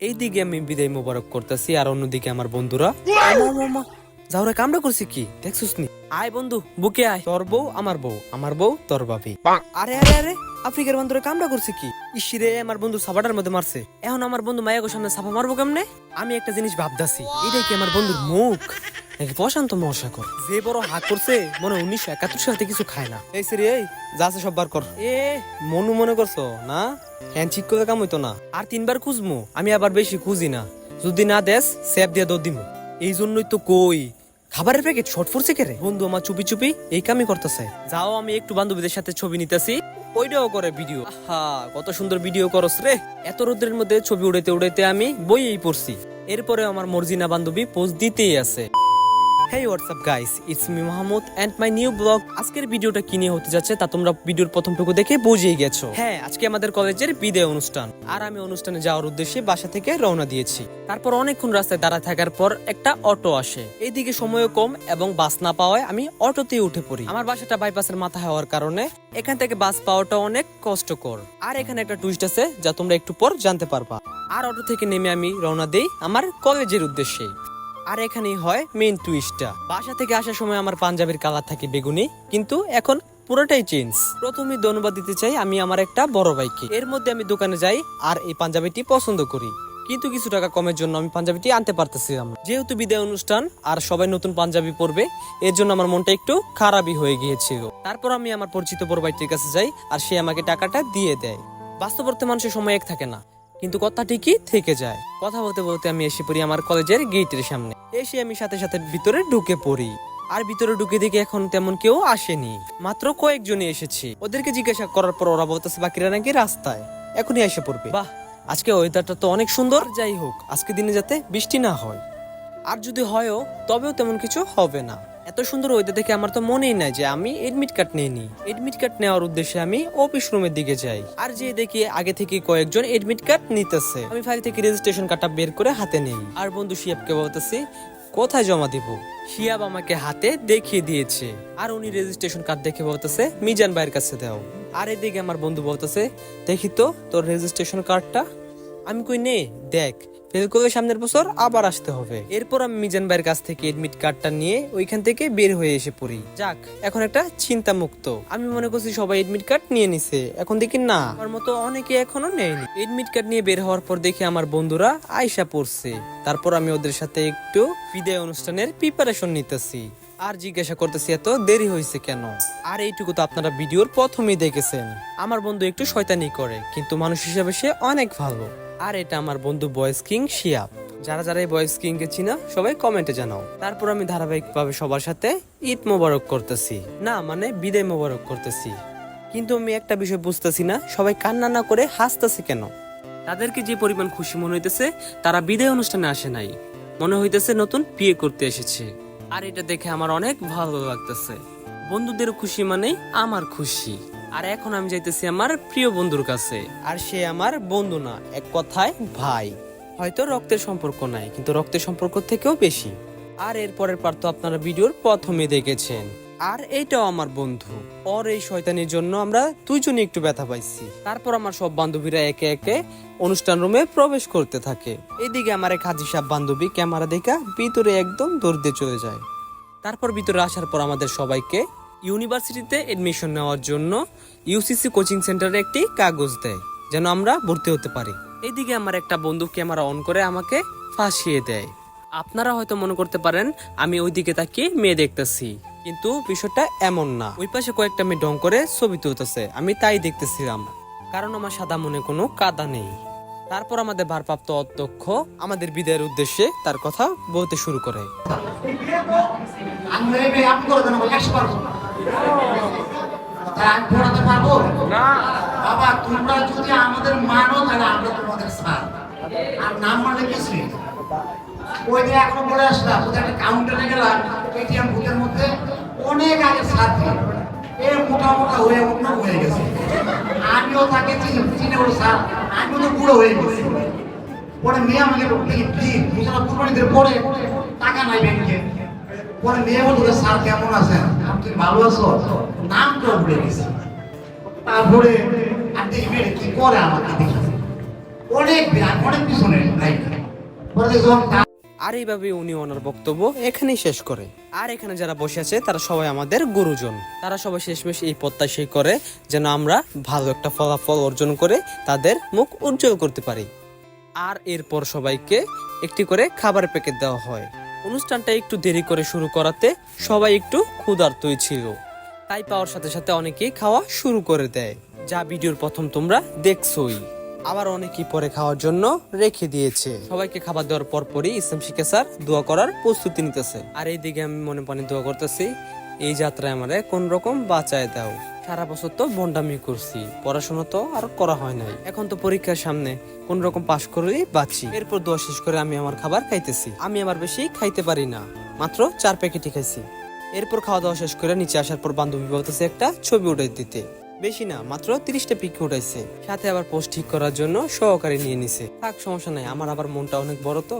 এইদিকে আমি বিদায় মোবারক করতেছি আর অন্যদিকে আমার বন্ধুরা। যাওরে কামড়া করছি কি? দেখছিস নি? আয় বন্ধু বুকে আয়। তোর বউ আমার বউ। আমার বউ তোর বাপি। আরে আরে আরে আফ্রিকার বন্ধুরা কামড়া করছে কি? ইসিরে আমার বন্ধু সাবাটার মধ্যে মারছে। এখন আমার বন্ধু মায়ের সামনে সাফা মারবো কেমনে? আমি একটা জিনিস ভাবতাছি। এটাই কি আমার বন্ধুর মুখ? নাকি প্রশান্ত মহাসাগর যে বড় হাত করছে মনে উনিশশো একাত্তর সালে কিছু খায় না। এই সিরি এই যা আছে সব বার কর। এ মনু মনে করছ না? হ্যাঁ ঠিক করে কাম হইতো না। আর তিনবার খুঁজমু আমি আবার বেশি খুঁজি না। যদি না দেশ সেপ দিয়ে দৌড় দিমু। এই জন্যই তো কই খাবারের প্যাকেট শর্ট পড়ছে কে রে? বন্ধু আমার চুপি চুপি এই কামই করতেছে। যাও আমি একটু বান্ধবীদের সাথে ছবি নিতেছি। ওইটাও করে ভিডিও। হা কত সুন্দর ভিডিও করস রে। এত রোদ্রের মধ্যে ছবি উড়াইতে উড়াইতে আমি বইয়েই পড়ছি। এরপরে আমার মর্জিনা বান্ধবী পোস্ট দিতেই আছে। Hey WhatsApp guys it's me Mahmud and my new blog আজকের ভিডিওটা কি নিয়ে হতে যাচ্ছে তা তোমরা ভিডিওর প্রথমটুকু দেখে বুঝেই গেছো। হ্যাঁ আজকে আমাদের কলেজের বিদায় অনুষ্ঠান। আর আমি অনুষ্ঠানে যাওয়ার উদ্দেশ্যে বাসা থেকে রওনা দিয়েছি। তারপর অনেকক্ষণ রাস্তায় দাঁড়ায় থাকার পর একটা অটো আসে। এইদিকে সময়ও কম এবং বাস না পাওয়ায় আমি অটোতেই উঠে পড়ি। আমার বাসাটা বাইপাসের মাথা হওয়ার কারণে এখান থেকে বাস পাওয়াটা অনেক কষ্টকর। আর এখানে একটা টুইস্ট আছে যা তোমরা একটু পর জানতে পারবা। আর অটো থেকে নেমে আমি রওনা দেই আমার কলেজের উদ্দেশ্যে। আর এখানেই হয় মেইন টুইস্টটা বাসা থেকে আসার সময় আমার পাঞ্জাবির কালার থাকে বেগুনি, কিন্তু এখন পুরোটাই চেঞ্জ প্রথমে ধন্যবাদ দিতে চাই আমি আমার একটা বড় ভাইকে। এর মধ্যে আমি দোকানে যাই আর এই পাঞ্জাবিটি পছন্দ করি। কিন্তু কিছু টাকা কমের জন্য আমি পাঞ্জাবিটি আনতে পারতেছিলাম যেহেতু বিদায় অনুষ্ঠান আর সবাই নতুন পাঞ্জাবি পরবে, এর জন্য আমার মনটা একটু খারাপই হয়ে গিয়েছিল। তারপর আমি আমার পরিচিত বড় ভাইটির কাছে যাই আর সে আমাকে টাকাটা দিয়ে দেয়। বাস্তব অর্থে মানুষের সময় এক থাকে না। কিন্তু কথা ঠিকই থেকে যায়। কথা বলতে বলতে আমি এসে পড়ি আমার কলেজের গেটের সামনে। এসে আমি সাথে সাথে ভিতরে ঢুকে পড়ি। আর ভিতরে ঢুকে দেখি এখন তেমন কেউ আসেনি। মাত্র কয়েকজনই এসেছি। ওদেরকে জিজ্ঞাসা করার পর ওরা বলতেছে, বাকিরা নাকি রাস্তায়? এখনই এসে পড়বে। বাহ, আজকে ওয়েদারটা তো অনেক সুন্দর। যাই হোক, আজকে দিনে যাতে বৃষ্টি না হয়। আর যদি হয়ও, তবেও তেমন কিছু হবে না। এত সুন্দর ওয়েদার দেখে আমার তো মনেই নাই যে আমি এডমিট কার্ড নিইনি এডমিট কার্ড নেওয়ার উদ্দেশ্যে আমি অফিস রুমের দিকে যাই। আর যে দেখি আগে থেকে কয়েকজন এডমিট কার্ড নিতেছে। আমি ফাইল থেকে রেজিস্ট্রেশন কার্ডটা বের করে হাতে নেই। আর বন্ধু শিয়াবকে বলতেছি, কোথায় জমা দিব? শিয়াব আমাকে হাতে দেখিয়ে দিয়েছে। আর উনি রেজিস্ট্রেশন কার্ড দেখে বলতেছে, মিজান ভাইয়ের কাছে দাও। আর এদিকে আমার বন্ধু বলতেছে, দেখি তো তোর রেজিস্ট্রেশন কার্ডটা আমি কই, নে, দেখ। ফেল সামনের বছর আবার আসতে হবে। এরপর আমি মিজান ভাইয়ের কাছ থেকে এডমিট কার্ডটা নিয়ে ওইখান থেকে বের হয়ে এসে পড়ি। যাক, এখন একটা চিন্তা মুক্ত আমি মনে করছি সবাই এডমিট কার্ড নিয়ে নিছে। এখন দেখি না, আমার মতো অনেকে এখনও নেয়নি। এডমিট কার্ড নিয়ে বের হওয়ার পর দেখি আমার বন্ধুরা আয়সা পড়ছে। তারপর আমি ওদের সাথে একটু বিদায় অনুষ্ঠানের প্রিপারেশন নিতেছি। আর জিজ্ঞাসা করতেছি, এত দেরি হয়েছে কেন? আর এইটুকু তো আপনারা ভিডিওর প্রথমেই দেখেছেন। আমার বন্ধু একটু শয়তানি করে, কিন্তু মানুষ হিসাবে সে অনেক ভালো। আর এটা আমার বন্ধু বয়েস কিং শিয়াব যারা যারা এই বয়েস কিং কে চিনা, সবাই কমেন্টে জানাও। তারপর আমি ধারাবাহিকভাবে সবার সাথে ঈদ মোবারক করতেছি। না মানে বিদায় মোবারক করতেছি। কিন্তু আমি একটা বিষয় বুঝতেছি না, সবাই কান্না না করে হাসতেছে কেন? তাদেরকে যে পরিমাণ খুশি মনে হইতেছে, তারা বিদায় অনুষ্ঠানে আসে নাই। মনে হইতেছে নতুন বিয়ে করতে এসেছে। আর এটা দেখে আমার অনেক ভালো লাগতেছে। বন্ধুদের খুশি মানেই আমার খুশি। আর এখন আমি যাইতেছি আমার প্রিয় বন্ধুর কাছে। আর সে আমার বন্ধু না, এক কথায় ভাই। হয়তো রক্তের সম্পর্ক নাই, কিন্তু রক্তের সম্পর্ক থেকেও বেশি। আর এর পরের পার তো আপনারা ভিডিওর প্রথমে দেখেছেন। আর এইটাও আমার বন্ধু। ওর এই শয়তানির জন্য আমরা দুইজনই একটু ব্যথা পাইছি। তারপর আমার সব বান্ধবীরা একে একে অনুষ্ঠান রুমে প্রবেশ করতে থাকে। এদিকে আমার এক হাজি সাহেব বান্ধবী ক্যামেরা দেখা ভিতরে একদম দৌড় দিয়ে চলে যায়। তারপর ভিতরে আসার পর আমাদের সবাইকে ইউনিভার্সিটিতে এডমিশন নেওয়ার জন্য ইউসিসি কোচিং সেন্টারে একটি কাগজ দেয়, যেন আমরা ভর্তি হতে পারি। এদিকে আমার একটা বন্ধু ক্যামেরা অন করে আমাকে ফাঁসিয়ে দেয়। আপনারা হয়তো মনে করতে পারেন, আমি ওইদিকে তাকিয়ে মেয়ে দেখতেছি, কিন্তু বিষয়টা এমন না। ওই পাশে কয়েকটা মেয়ে ঢং করে ছবি তুলতেছে, আমি তাই দেখতেছিলাম। কারণ আমার সাদা মনে কোনো কাদা নেই। তারপর আমাদের ভারপ্রাপ্ত অধ্যক্ষ আমাদের বিদায়ের উদ্দেশ্যে তার কথা বলতে শুরু করে। একশো পারব না। বাবা তোমরা যদি আমাদের মানো তাহলে আমরা তোমাদের স্যার। আর নাম মানে কিছুই। ওই এখন বলে আসলাম ওদের একটা কাউন্টারে গেলাম এটিএম বুথের মধ্যে অনেক আগে ছাত্রী এ মোটা মোটা হয়ে অন্য হয়ে গেছে। আমিও তাকে চিনি বলো স্যার আমিও তো বুড়ো হয়ে গেছি। পরে মেয়ে আমাকে প্লিজ প্লিজ মুসারা কুরবানিদের পরে টাকা নাই ব্যাংকে। পরে মেয়ে স্যার, কেমন আছেন? আপনি ভালো আছো? নাম তো ভুলে গেছি তারপরে, আর দেখি মেয়ে কি করে আমাকে অনেক বিরাট অনেক পিছনে আর এইভাবে উনি ওনার বক্তব্য এখানেই শেষ করে। আর এখানে যারা বসে আছে, তারা সবাই আমাদের গুরুজন। তারা সবাই শেষমেশ এই প্রত্যাশাই করে যেন আমরা ভালো একটা ফলাফল অর্জন করে তাদের মুখ উজ্জ্বল করতে পারি। আর এরপর সবাইকে একটি করে খাবারের প্যাকেট দেওয়া হয়। অনুষ্ঠানটা একটু দেরি করে শুরু করাতে সবাই একটু ক্ষুধার্তই ছিল। তাই পাওয়ার সাথে সাথে অনেকেই খাওয়া শুরু করে দেয়। যা ভিডিওর প্রথম তোমরা দেখছোই। আবার অনেকেই পরে খাওয়ার জন্য রেখে দিয়েছে। সবাইকে খাবার দেওয়ার পর পরই ইসলাম শিখে স্যার দোয়া করার প্রস্তুতি নিতেছে। আর এইদিকে আমি মনে প্রাণে দোয়া করতেছি, এই যাত্রায় আমারে কোন রকম বাঁচায় দাও। সারা বছর তো বন্ডামি করছি, পড়াশোনা তো আর করা হয় নাই। এখন তো পরীক্ষার সামনে কোন রকম পাশ করেই বাঁচি। এরপর দোয়া শেষ করে আমি আমার খাবার খাইতেছি। আমি আমার বেশি খাইতে পারি না, মাত্র চার প্যাকেটই খাইছি। এরপর খাওয়া দাওয়া শেষ করে নিচে আসার পর বান্ধবী বলতেছে একটা ছবি উঠাই দিতে। বেশি না, মাত্র তিরিশটা পিক উঠাইছে। সাথে আবার পোস্ট ঠিক করার জন্য সহকারী নিয়ে নিছে। থাক, সমস্যা নাই, আমার আবার মনটা অনেক বড় তো।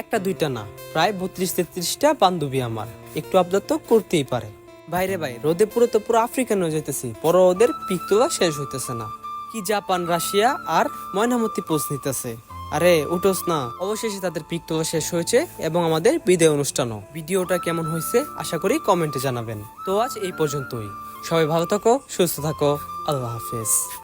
একটা দুইটা না, প্রায় বত্রিশ তেত্রিশটা বান্ধবী আমার। একটু আবদার তো করতেই পারে। বাইরে ভাই, রোদে পুরো তো পুরো আফ্রিকান হয়ে যেতেছি পর ওদের পিক তোলা শেষ হইতেছে না। কি জাপান, রাশিয়া আর ময়নামতি পোস্ট নিতেছে। আরে, উঠোস না। অবশেষে তাদের পিক তোলা শেষ হয়েছে এবং আমাদের বিদায় অনুষ্ঠানও। ভিডিওটা কেমন হয়েছে আশা করি কমেন্টে জানাবেন। তো আজ এই পর্যন্তই। সবাই ভালো থাকো, সুস্থ থাকো। আল্লাহ হাফেজ।